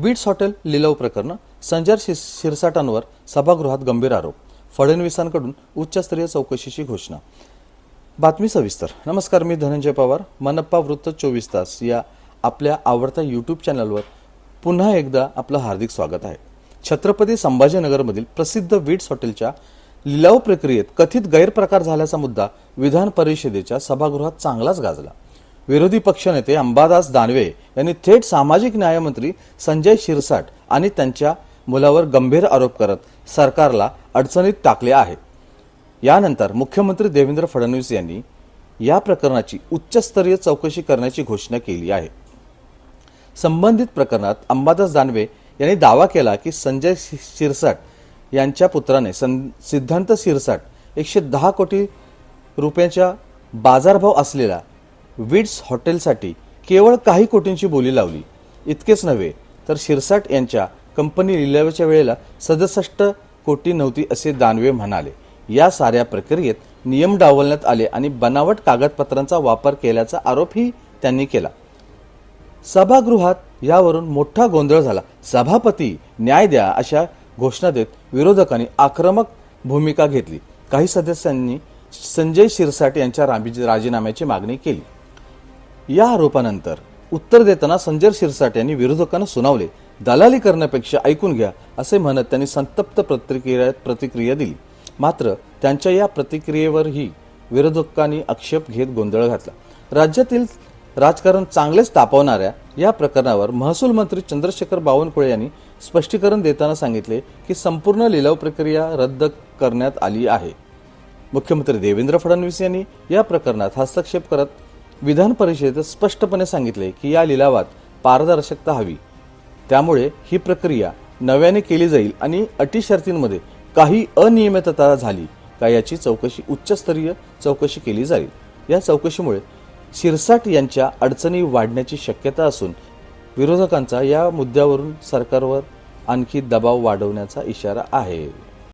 Wits hotel लिलाव प्रकरण संजय शिर- शिरसाटांवर सभागृहात गंभीर आरोप फडणवीसांकडून उच्चस्तरीय चौकशीची घोषणा. बातमी सविस्तर. नमस्कार मी धनंजय पवार. मनप्पा वृत्त चोवीस तास या आपल्या आवडत्या यूट्यूब चॅनलवर पुन्हा एकदा आपलं हार्दिक स्वागत आहे. छत्रपती संभाजीनगरमधील प्रसिद्ध वीट्स हॉटेलच्या लिलाव प्रक्रियेत कथित गैरप्रकार झाल्याचा मुद्दा विधान परिषदेच्या सभागृहात चांगलाच गाजला. विरोधी पक्षनेते अंबादास दानवे यांनी थेट सामाजिक न्यायमंत्री संजय शिरसाट आणि त्यांच्या मुलावर गंभीर आरोप करत सरकारला अडचणीत टाकले आहे. यानंतर मुख्यमंत्री देवेंद्र फडणवीस यांनी या प्रकरणाची उच्चस्तरीय चौकशी करण्याची घोषणा केली आहे. संबंधित प्रकरणात अंबादास दानवे यांनी दावा केला की संजय शि- शिरसाट यांच्या पुत्राने सं- सिद्धांत शिरसाट एकशे दहा कोटी रुपयांच्या बाजारभाव असलेला विड्स हॉटेलसाठी केवळ काही कोटींची बोली लावली. इतकेच नव्हे तर शिरसाट यांच्या कंपनी लिलावाच्या वेळेला सदुसष्ट कोटी नव्हती असे दानवे म्हणाले. या साऱ्या प्रक्रियेत नियम डावलण्यात आले आणि बनावट कागदपत्रांचा वापर केल्याचा आरोपही त्यांनी केला. सभागृहात यावरून मोठा गोंधळ झाला. सभापती न्याय द्या अशा घोषणा देत विरोधकांनी आक्रमक भूमिका घेतली. काही सदस्यांनी संजय शिरसाट यांच्या राबी- राजीनाम्याची मागणी केली. या आरोपानंतर उत्तर देताना संजय शिरसाट यांनी विरोधकांना सुनावले. दलाली करण्यापेक्षा ऐकून घ्या असे म्हणत त्यांनी संतप्त प्रतिक्रिया प्रतिक्रिया दिली. मात्र त्यांच्या या प्रतिक्रियेवरही विरोधकांनी आक्षेप घेत गोंधळ घातला. राज्यातील राजकारण चांगलेच तापवणाऱ्या या प्रकरणावर महसूल मंत्री चंद्रशेखर बावनकुळे यांनी स्पष्टीकरण देताना सांगितले की संपूर्ण लिलाव प्रक्रिया रद्द करण्यात आली आहे. मुख्यमंत्री देवेंद्र फडणवीस यांनी या प्रकरणात हस्तक्षेप करत विधान परिषदेत स्पष्टपणे सांगितले की या लिलावात पारदर्शकता हवी. त्यामुळे ही प्रक्रिया नव्याने केली जाईल आणि अटी शर्तींमध्ये काही अनियमितता झाली का याची चौकशी उच्चस्तरीय चौकशी केली जाईल. या चौकशीमुळे शिरसाट यांच्या अडचणी वाढण्याची शक्यता असून विरोधकांचा या मुद्द्यावरून सरकारवर आणखी दबाव वाढवण्याचा इशारा आहे.